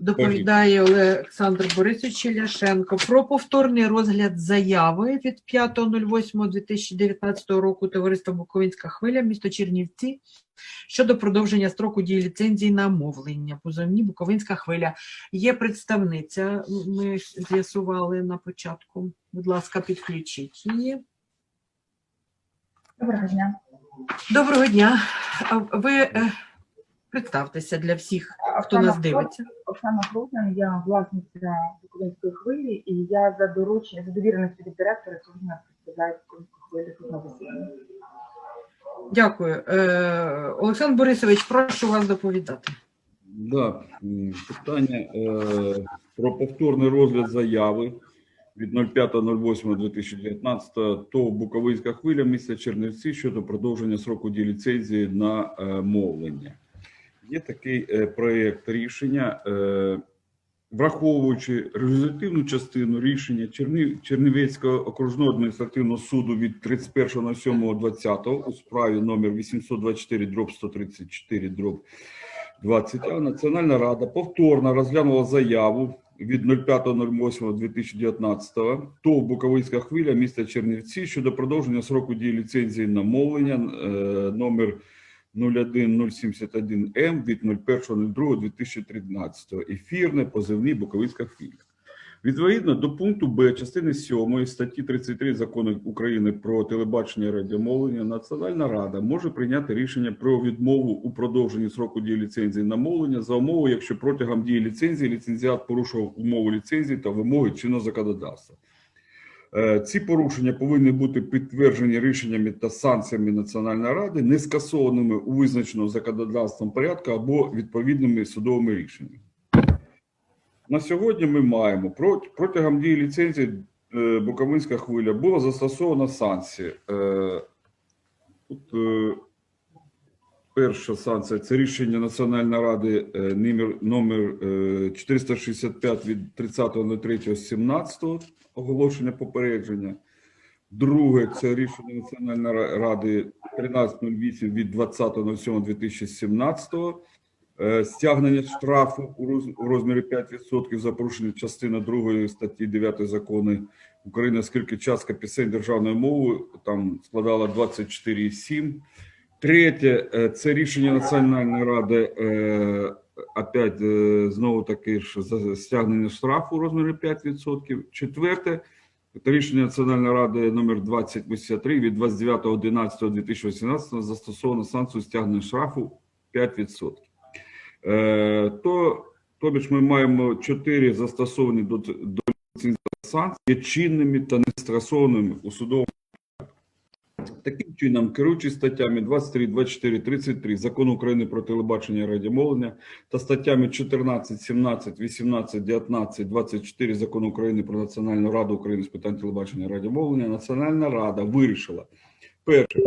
Доповідає Олександр Борисович Черляшенко про повторний розгляд заяви від 5.08.2019 року Товариства Буковинська хвиля, місто Чернівці, щодо продовження строку дії ліцензії на мовлення. Позовні Буковинська хвиля. Є представниця, ми з'ясували на початку. Будь ласка, підключіть її. Доброго дня. Доброго дня. Ви е, представтеся для всіх, хто нас дивиться. Оксана Крупин, я власниця Буковинської хвилі, і я за доручення, за довіреністю від директора сьогодні представляю Буковинську хвилю тут на засіданні. Дякую. Е, Олександр Борисович, прошу вас доповідати. Да, питання е, про повторний розгляд заяви від 05.08.2019 ТОВ Буковинська хвиля міста Чернівці щодо продовження сроку дії ліцензії на е, мовлення є такий е, проєкт рішення, е, враховуючи результативну частину рішення Чернів... Чернівецького окружного адміністративного суду від 31.07.20 у справі номер 824 дроб 134 дроб 20 а Національна рада повторно розглянула заяву від 05.08.2019 ТОВ Буковицька хвиля міста Чернівці щодо продовження сроку дії ліцензії на мовлення е, номер 01071 м ем від 01.02.2013. Ефірне позивні Буковинська філія Відповідно до пункту Б частини 7 статті 33 закону України про телебачення і радіомовлення, Національна рада може прийняти рішення про відмову у продовженні сроку дії ліцензії на мовлення за умови, якщо протягом дії ліцензії ліцензіат порушував умову ліцензії та вимоги чинного законодавства. Е, Ці порушення повинні бути підтверджені рішеннями та санкціями Національної ради, не скасованими у визначеному законодавством порядку або відповідними судовими рішеннями. На сьогодні ми маємо протягом дії ліцензії е, Буковинська хвиля була застосована санкції. Е, Тут перша санкція це рішення Національної ради е, номер, номер е, 465 від 30.03.17 оголошення попередження. Друге це рішення Національної ради 1308 від 20.07.2017 Е, стягнення штрафу у розмірі 5% за порушення частини 2 статті 9 закону України, оскільки частка пісень державною мовою там складала 24,7. Третє е, це рішення Національної ради. е, Опять е, знову таки ж за стягнення штрафу у розмірі 5%. Четверте це рішення Національної ради номер 2083 від 29.11.2018 застосовано санкцію стягнення штрафу 5%. Е, то, тобі ж ми маємо чотири застосовані до, до санкції, чинними та нестрасованими у судовому. Таким чином, керуючись статтями 23, 24, 33 Закону України про телебачення і радіомовлення та статтями 14, 17, 18, 19, 24 Закону України про Національну раду України з питань телебачення і радіомовлення, Національна рада вирішила перше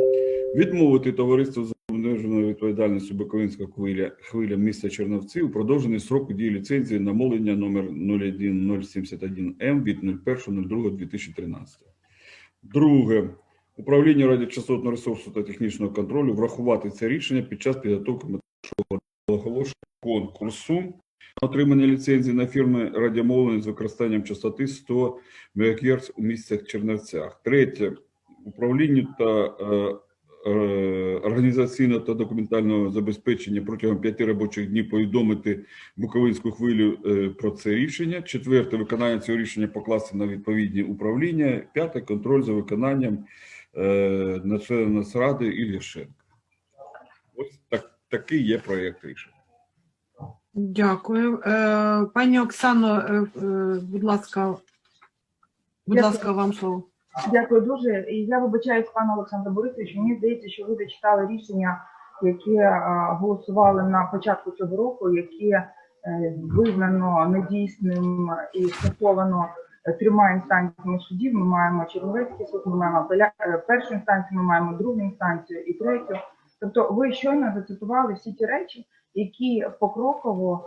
відмовити товариству з обмеженою відповідальністю Буковинська хвиля, хвиля міста Черновці у продовжений сроку дії ліцензії на мовлення номер 01071М від 01.02.2013. Друге. Управління радіочастотного ресурсу та технічного контролю врахувати це рішення під час підготовки методичного оголошення конкурсу на отримання ліцензії на фірми радіомовлення з використанням частоти 100 МГц у місцях Чернівцях. Третє. Управлінню та е, е, організаційного та документального забезпечення протягом п'яти робочих днів повідомити Буковинську хвилю е, про це рішення. Четверте, виконання цього рішення покласти на відповідні управління. П'яте, контроль за виконанням е, начлена Нацради і Ляшенка. Ось так, такий є проєкт рішення. Дякую. Е, Пані Оксано, е, будь ласка, будь Дякую. ласка, вам слово. Дякую дуже. І я вибачаюсь, пане Олександр Борисович. Мені здається, що ви зачитали рішення, які голосували на початку цього року, яке визнано недійсним і скасовано трьома інстанціями судів. Ми маємо Чернівецький суд, ми маємо е, першу інстанцію, ми маємо другу інстанцію і третю. Тобто, ви щойно зацитували всі ті речі, які покроково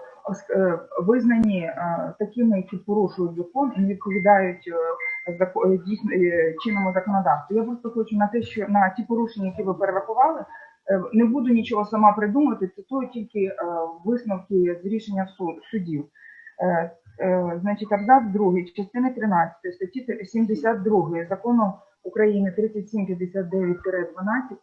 е, визнані е, такими, які порушують закон і відповідають е, е, дійсно е, чинному законодавству. Я просто хочу на те, що на ті порушення, які ви перерахували, е, не буду нічого сама придумати, цитую тільки е, висновки з рішення суд- судів. Е, Значить, абзац 2 частини 13 статті 72 закону України 3759-12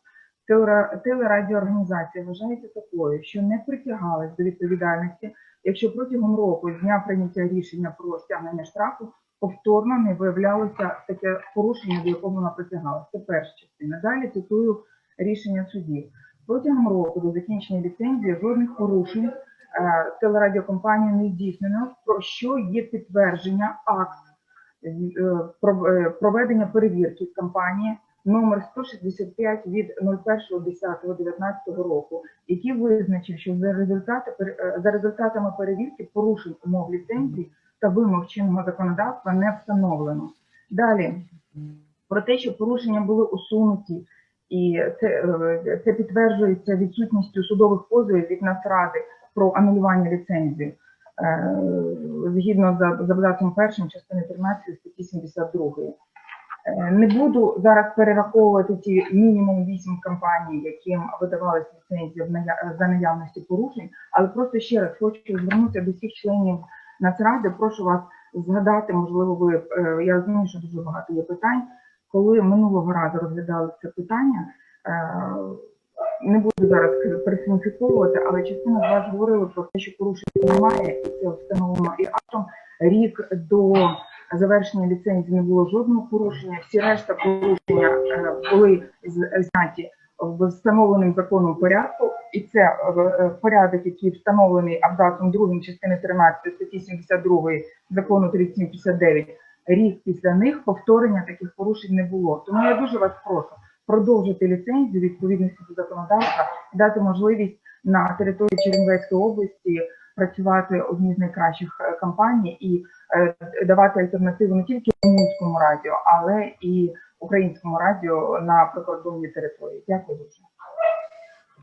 телера- телерадіоорганізація вважається такою, що не притягалась до відповідальності, якщо протягом року з дня прийняття рішення про стягнення штрафу повторно не виявлялося таке порушення, до якого вона притягалася. Це перша частина. Далі цитую рішення судів. Протягом року до закінчення ліцензії жодних порушень е, телерадіокомпанії не здійснено, про що є підтвердження акт е, е, проведення перевірки компанії номер 165 від 01.10.19 року, який визначив, що за, результати, за результатами перевірки порушень умов ліцензії та вимог чинного законодавства не встановлено. Далі про те, що порушення були усунуті, і це, це підтверджується відсутністю судових позовів від Нацради про анулювання ліцензії. Е, Згідно з абзацом першим частини 13 статті 72. Е, Не буду зараз перераховувати ті мінімум 8 компаній, яким видавалися ліцензії за наявності порушень, але просто ще раз хочу звернутися до всіх членів Нацради. Прошу вас згадати, можливо, ви е, я розумію, що дуже багато є питань. Коли минулого разу розглядали це питання, не буду зараз персоніфіковувати, але частина з вас говорили про те, що порушень немає, і це встановлено і актом. Рік до завершення ліцензії не було жодного порушення. Всі решта порушення е, були зняті встановленим законом порядку, і це е, е, порядок, який встановлений абзацом 2 частини 13 статті 72 закону 3759. Рік після них повторення таких порушень не було. Тому я дуже вас прошу продовжити ліцензію відповідності до законодавства і дати можливість на території Чернівецької області працювати одній з найкращих е, компаній і е, давати альтернативу не тільки румунському радіо, але і українському радіо на прикордонній території. Дякую дуже.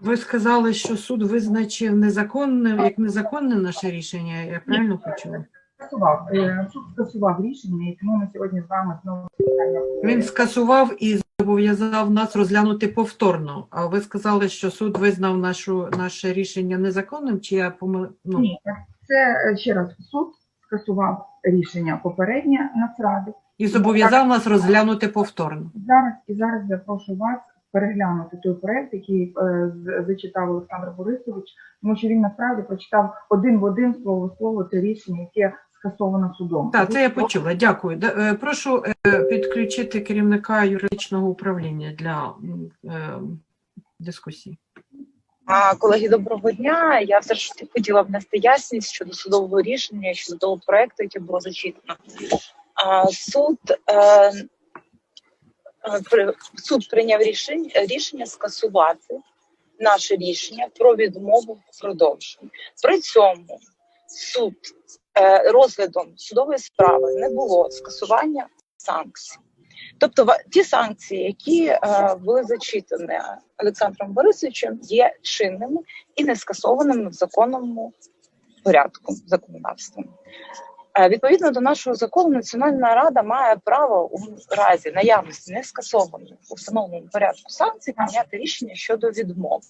Ви сказали, що суд визначив незаконним, як незаконне наше рішення. Я правильно почула? Скасував Е, суд скасував рішення, і тому ми сьогодні з вами знову. Він скасував і зобов'язав нас розглянути повторно. А ви сказали, що суд визнав нашу наше рішення незаконним, чи я помил... ну, Ні, це е, ще раз суд скасував рішення попереднє Нацради. і зобов'язав нас розглянути повторно. Зараз і зараз я прошу вас переглянути той проект, який е, зачитав Олександр Борисович, тому що він насправді прочитав один в один слово слово це рішення, яке скасовано судом. Так, це я почула. Дякую. Е, Прошу е, підключити керівника юридичного управління для е, дискусії. Колеги, доброго дня. Я все ж таки хотіла внести ясність щодо судового рішення, щодо того проекту, яке було зачитано. Суд, суд прийняв рішення, рішення скасувати наше рішення про відмову в продовженні. При цьому суд розглядом судової справи не було скасування санкцій. Тобто ті санкції, які е, були зачитані Олександром Борисовичем, є чинними і не скасованими в законному порядку законодавством. Е, Відповідно до нашого закону, Національна рада має право у разі наявності не скасованих у встановленому порядку санкцій прийняти рішення щодо відмови.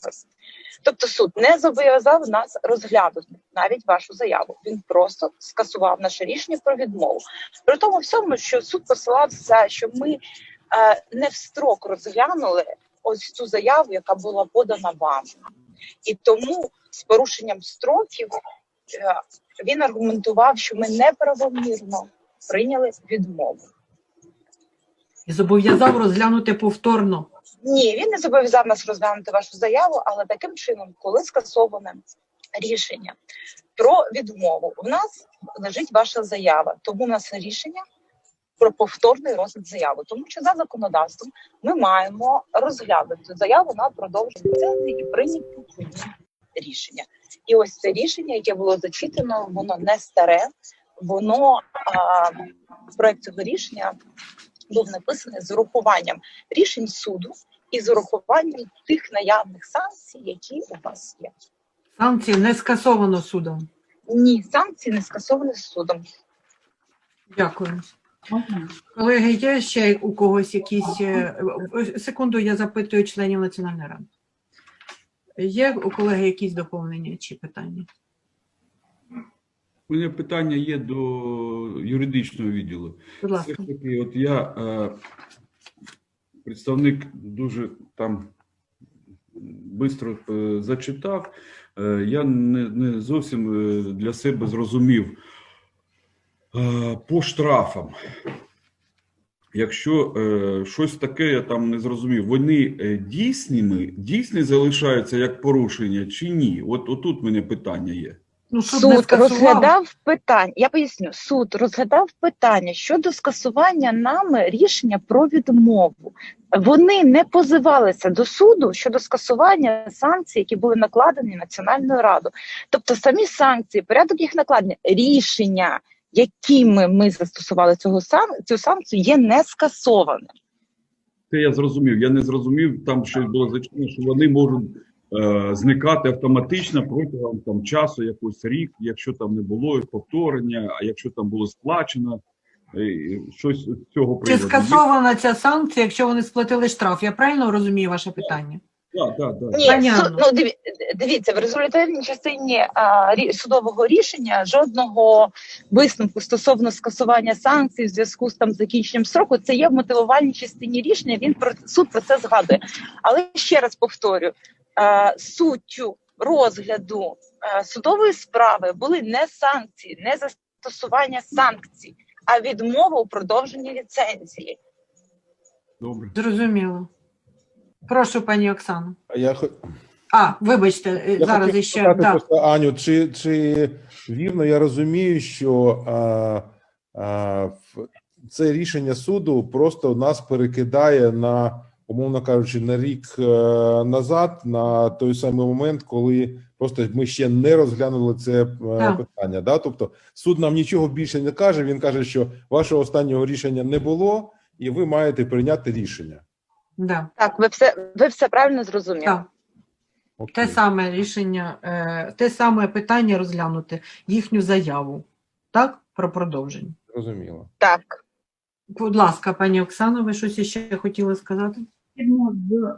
Тобто суд не зобов'язав нас розглянути навіть вашу заяву. Він просто скасував наше рішення про відмову. При тому всьому, що суд посилався, що ми е, не в строк розглянули ось цю заяву, яка була подана вам, і тому з порушенням строків він аргументував, що ми неправомірно прийняли відмову. І зобов'язав розглянути повторно. Ні, він не зобов'язав нас розглянути вашу заяву, але таким чином, коли скасоване рішення про відмову, у нас лежить ваша заява, тому у нас рішення про повторний розгляд заяви. Тому що за законодавством ми маємо розглянути заяву на продовження і прийняти рішення. І ось це рішення, яке було зачитано, воно не старе, воно а, проект цього рішення був написаний з урахуванням рішень суду і з урахуванням тих наявних санкцій, які у вас є. Санкції не скасовано судом. Ні, санкції не скасовані судом. Дякую. Колеги, є ще у когось якісь е, секунду, я запитую членів Національної ради. Є у колеги якісь доповнення чи питання? У мене питання є до юридичного відділу. Будь Все ж таки, от я е, представник дуже там швидко е, зачитав. Е, я не, не зовсім е, для себе зрозумів е, по штрафам. Якщо е, щось таке я там не зрозумів, вони е, дійсними, дійсні залишаються як порушення чи ні? От отут мене питання є. Ну, суд, розглядав питання. Я поясню, суд розглядав питання щодо скасування нами рішення про відмову. Вони не позивалися до суду щодо скасування санкцій, які були накладені Національною радою. Тобто самі санкції, порядок їх накладення, рішення, якими ми застосували цього сан... цю санкцію, є не скасоване. Це я зрозумів. Я не зрозумів, там щось було зачинено, що вони можуть е, зникати автоматично протягом там часу, якийсь рік, якщо там не було повторення, а якщо там було сплачено, е, щось з цього Чи скасована ця санкція, якщо вони сплатили штраф? Я правильно розумію ваше питання? Ні, суд, ну диві, дивіться, в результативній частині а, рі, судового рішення жодного висновку стосовно скасування санкцій в зв'язку з там закінченням строку. Це є в мотивувальній частині рішення. Він про суд про це згадує. Але ще раз повторю: а, суттю розгляду а, судової справи були не санкції, не застосування санкцій, а відмова у продовженні ліцензії. Добре. Зрозуміло. Прошу, пані Оксано. Я, хо- А, вибачте, е, я зараз хотів іще. спитати Да. просто Аню, чи, чи вірно я розумію, що а, а, в- це рішення суду просто нас перекидає на, умовно кажучи, на рік е, назад, на той самий момент, коли просто ми ще не розглянули це е, Так. питання. Да? Тобто суд нам нічого більше не каже. Він каже, що вашого останнього рішення не було, і ви маєте прийняти рішення. Да. Так, ви все ви все правильно зрозуміли. Так. Окей. Те саме рішення, е, те саме питання розглянути, їхню заяву. Так? Про продовження. Зрозуміло. Так. Будь ласка, пані Оксано, ви щось ще хотіли сказати? Згідно з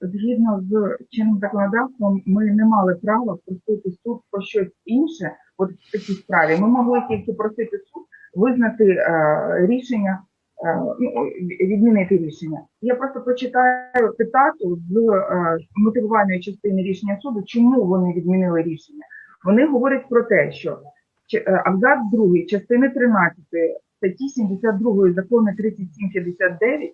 згідно з чинним законодавством, ми не мали права просити суд про щось інше. От в такій справі ми могли тільки просити суд визнати е, рішення, відмінити рішення. Я просто прочитаю цитату з е, мотивувальної частини рішення суду, чому вони відмінили рішення. Вони говорять про те, що е, абзац 2 частини 13 статті 72 закону 3759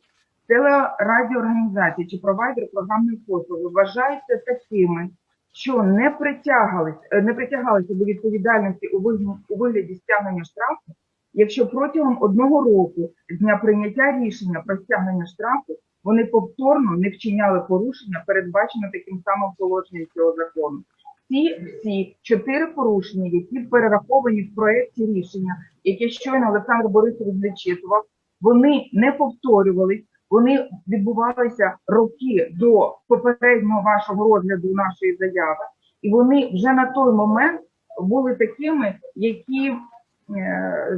телерадіоорганізації чи провайдери програмної послуги вважаються такими, що не притягалися, е, не притягалися до відповідальності у вигляді стягнення штрафу, якщо протягом одного року з дня прийняття рішення про стягнення штрафу вони повторно не вчиняли порушення, передбачене таким самим положенням цього закону. Ці всі чотири порушення, які перераховані в проєкті рішення, яке щойно Олександр Борисович зачитував, вони не повторювались, вони відбувалися роки до попереднього вашого розгляду нашої заяви, і вони вже на той момент були такими, які,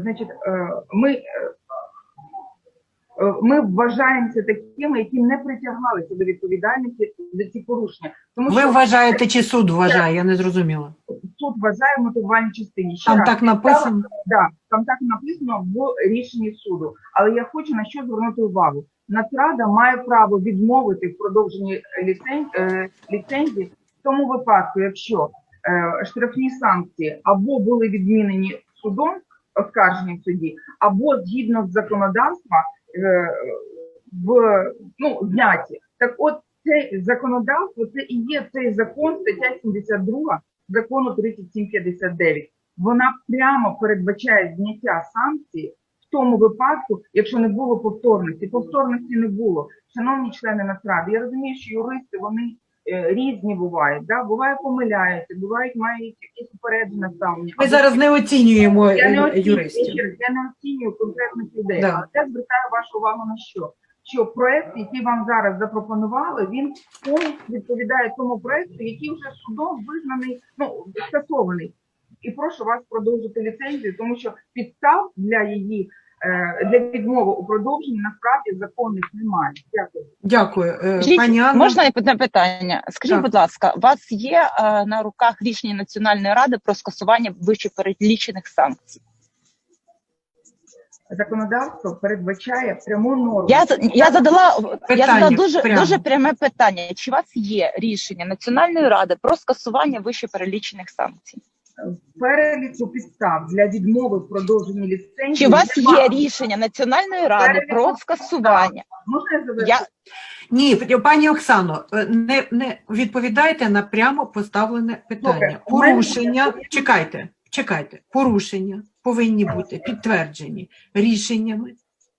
значить, е, ми, е, ми вважаємося такими, які не притягалися до відповідальності за ці порушення. Тому Ви що вважаєте, чи суд вважає? Я не зрозуміла. суд вважає в мотивувальній частині. Ще Там раз, так написано. Да, там так написано в рішенні суду. Але я хочу на що звернути увагу. Нацрада має право відмовити в продовженні е, ліцензії в тому випадку, якщо е, штрафні санкції або були відмінені судом, оскаржені в суді, або згідно з законодавства е, в ну зняті. Так, от це законодавство, це і є цей закон, стаття 72 закону 3759 вона прямо передбачає зняття санкцій в тому випадку, якщо не було повторності. Повторності не було. Шановні члени Нацради, я розумію, що юристи вони різні бувають, да? буває помиляються, бувають мають якісь упереджене ставлення. Ми зараз не оцінюємо Я не е, оцінюю, юристів. я не оцінюю конкретних людей, Да. але я звертаю вашу увагу на що? Що проект, який вам зараз запропонували, він відповідає тому проекту, який вже судом визнаний, ну скасований. І прошу вас продовжити ліцензію, тому що підстав для її е, для відмови у продовженні насправді законних немає. Дякую. Дякую. Е, Скажіть, Пані Анна, можна одне питання? Скажіть, Так. будь ласка, у вас є е, на руках рішення Національної ради про скасування вище перелічених санкцій? Законодавство передбачає пряму норму. Я я задала я задала дуже прямо. дуже пряме питання. Чи у вас є рішення Національної ради про скасування вище перелічених санкцій? Переліку підстав для відмови в продовженні ліцензії. Чи у вас немає. є рішення Національної ради про скасування? Можна я завершу? Я ні, пані Оксано, е, не, не відповідайте на прямо поставлене питання. Добре, у мене- Порушення, чекайте, чекайте, порушення повинні бути підтверджені рішеннями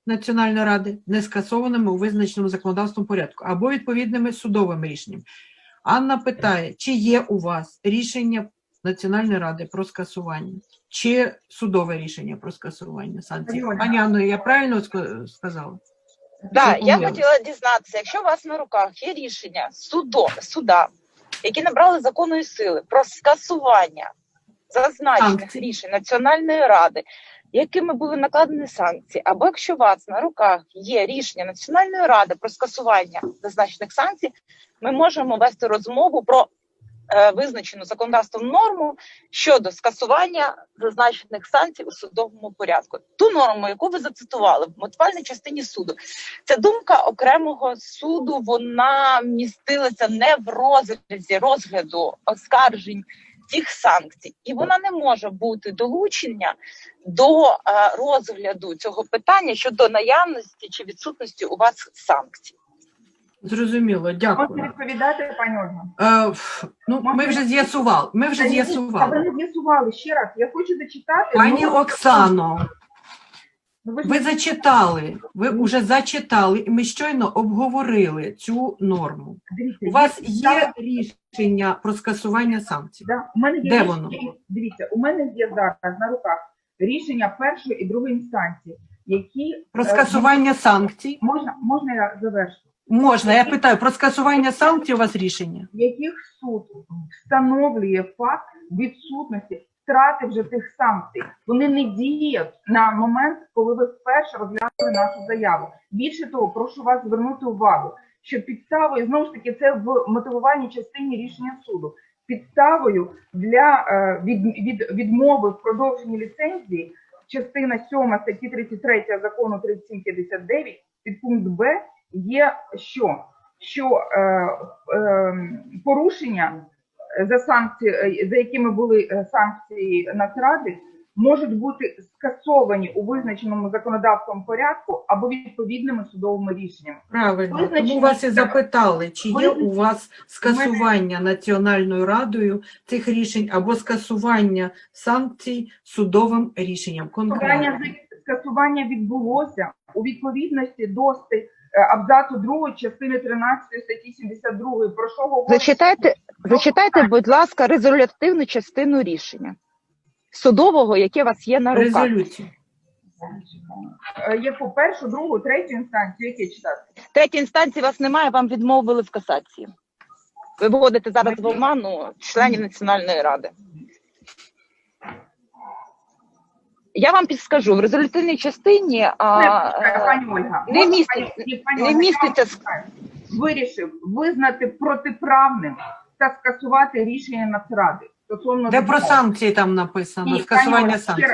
Національної ради, не скасованими у визначеному законодавством порядку, або відповідними судовими рішеннями. Анна питає, чи є у вас рішення Національної ради про скасування, чи судове рішення про скасування санкцій? Пані Анно, я правильно ска- сказала? Да, я хотіла дізнатися, якщо у вас на руках є рішення суду, суда, які набрали законної сили про скасування зазначених Санкцій. рішень Національної ради, якими були накладені санкції, або якщо у вас на руках є рішення Національної ради про скасування зазначених санкцій, ми можемо вести розмову про визначену законодавством норму щодо скасування зазначених санкцій у судовому порядку. Ту норму, яку ви зацитували в мотивальній частині суду, ця думка окремого суду вона містилася не в розрізі розгляду оскаржень тих санкцій, і вона не може бути долучення до е, розгляду цього питання щодо наявності чи відсутності у вас санкцій. Зрозуміло, Можете дякую. відповідати, пані Ольга? Е, ну, ми вже з'ясували. Ми вже ні, ви не з'ясували ще раз. Я хочу зачитати. Пані норму. Оксано, Ну, ви ви зачитали, ви вже зачитали, і ми щойно обговорили цю норму. дивіться, У вас є рішення про скасування санкцій. Да, у мене є Де рішення- воно? Дивіться, у мене є зараз на руках рішення першої і другої інстанції, які Про е, скасування санкцій можна, можна я завершу, можна. Я питаю про скасування санкцій. У вас рішення? яких суд встановлює факт відсутності втрати вже тих санкцій. Вони не діють на момент, коли ви вперше розглянули нашу заяву. Більше того, прошу вас звернути увагу, що підставою знову ж таки це в мотивувальній частині рішення суду. Підставою для е, від, від, відмови в продовженні ліцензії частина 7 статті 33 закону 3759 підпункт Б є що? Що е, е, порушення за санкції, за якими були е, санкції Нацради, можуть бути скасовані у визначеному законодавством порядку або відповідними судовими рішеннями. Правильно. Визначені Тому вас і запитали, чи є Визначені. у вас скасування Національною радою цих рішень або скасування санкцій судовим рішенням. Конкретно. Скасування відбулося у відповідності до е, абзацу 2 частини 13 статті 72. Про що говорить? Зачитайте, зачитайте, будь ласка, резолютивну частину рішення судового, яке у вас є на руках. Резолюцію. Е, Яку першу, другу, третю інстанцію, яке читати? Третій інстанції вас немає, вам відмовили в касації. Ви вводите зараз в оману членів Національної ради. Я вам підскажу, в резолютивній частині а, Не, пані Ольга, не можна, пані- пані не міститься вирішив визнати протиправним та скасувати рішення Нацради стосовно Де про санкції там написано, пані скасування ще санкцій.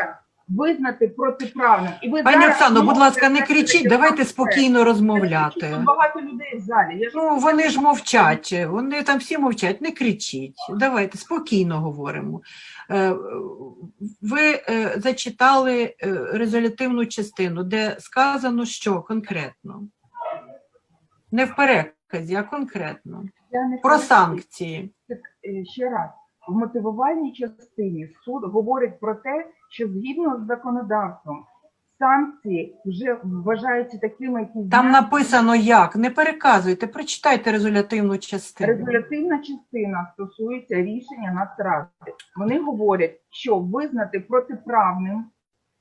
Визнати протиправним. І ви Пані зараз Оксано, будь ласка, не кричіть, давайте спокійно це. розмовляти. Тут багато людей в залі. Я ж Ну, вони ж мовчать, вони там всі мовчать, не кричіть. Давайте спокійно говоримо. Е, Ви е, зачитали е, резолютивну частину, де сказано, що конкретно. Не в переказі, а конкретно. я не Про кажу, санкції. Е, ще раз, в мотивувальній частині суд говорить про те, що згідно з законодавством санкції вже вважаються такими, які Там написано як. Не переказуйте, прочитайте резолютивну частину. Резолютивна частина стосується рішення Нацради. Вони говорять, що визнати протиправним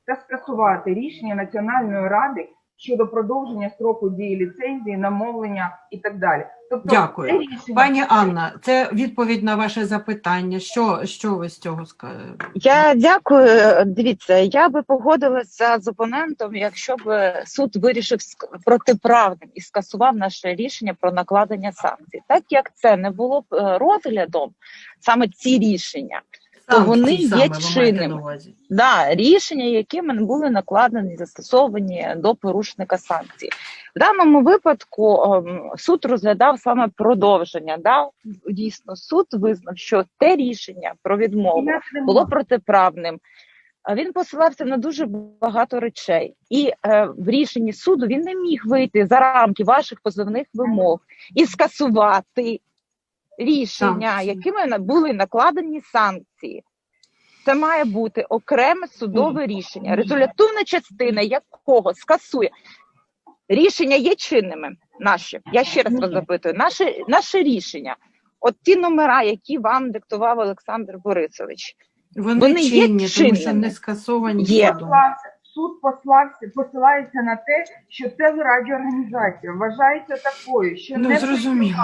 та скасувати рішення Національної ради щодо продовження строку дії ліцензії, намовлення і так далі. Тобто, Дякую. це рішення Пані Анна, це відповідь на ваше запитання. Що, що ви з цього скажете? Я дякую. Дивіться, я би погодилася з опонентом, якщо б суд вирішив протиправним і скасував наше рішення про накладення санкцій. Так як це не було б е, розглядом, саме ці рішення, То вони є чинними. да, рішення, якими були накладені, застосовані до порушника санкцій. В даному випадку ем, суд розглядав саме продовження. Да? Дійсно, суд визнав, що те рішення про відмову було протиправним. Він посилався на дуже багато речей, і е, в рішенні суду він не міг вийти за рамки ваших позовних вимог і скасувати рішення, Санкції. якими були накладені санкції. Це має бути окреме судове рішення, резолютивна частина якого скасує рішення є чинними. Наші я ще раз вас запитую, наше, наше рішення. От ті номера, які вам диктував Олександр Борисович, Вони, Вони є чинні, тому що не скасовані Є. судом. Суд послався, посилається на те, що це радіоорганізація вважається такою, що Ну, не зрозуміло.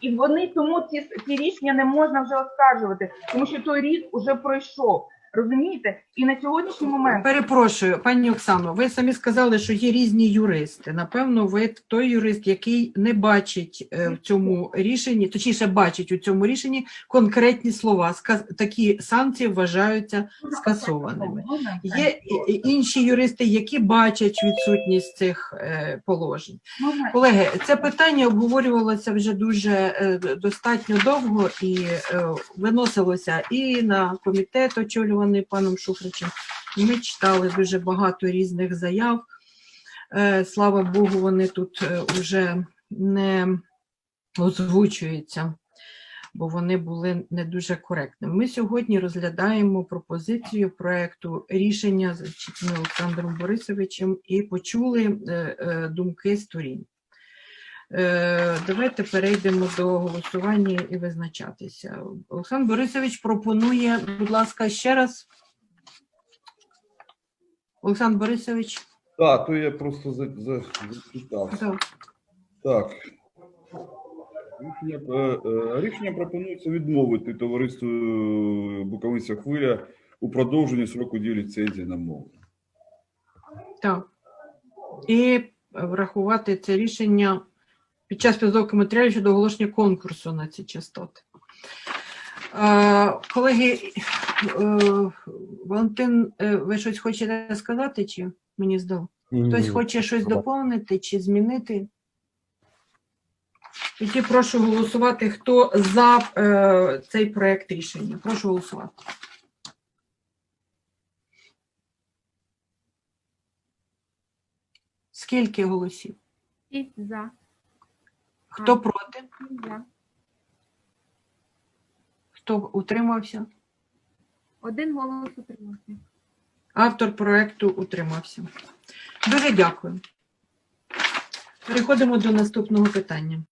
І вони тому ці, ці рішення не можна вже оскаржувати, тому що той рік уже пройшов. Розумієте? І на сьогоднішній момент Перепрошую, пані Оксано, ви самі сказали, що є різні юристи. Напевно, ви той юрист, який не бачить е, в цьому рішенні, точніше бачить у цьому рішенні конкретні слова. Сказ- Такі санкції вважаються скасованими. Є і- і інші юристи, які бачать відсутність цих е, положень. Колеги, це питання обговорювалося вже дуже е, достатньо довго і виносилося і на комітет, очолюваний паном Шуфричем. Ми читали дуже багато різних заяв. Е, Слава Богу, вони тут е, вже не озвучуються, бо вони були не дуже коректними. Ми сьогодні розглядаємо пропозицію проекту рішення зачитаного Олександром Борисовичем і почули е, е, думки сторін. Е, Давайте перейдемо до голосування і визначатися. Олександр Борисович пропонує, будь ласка, ще раз. Олександр Борисович, Так, то я просто за, за, зачитав. так. Так. Рішення, е, е, рішення пропонується відмовити товариству е, Буковинська хвиля у продовженні сроку дії ліцензії на мову. Так. І врахувати це рішення під час підготовки матеріалів щодо оголошення конкурсу на ці частоти. Е, Колеги, е, Валентин, е, ви щось хочете сказати, чи мені здало? Хтось хоче щось доповнити чи змінити? Тоді прошу голосувати, хто за е, цей проект рішення. Прошу голосувати. Скільки голосів? Шість за. Хто А. проти? Я. Хто утримався? Один голос утримався. Автор проекту утримався. Дуже дякую. Переходимо до наступного питання.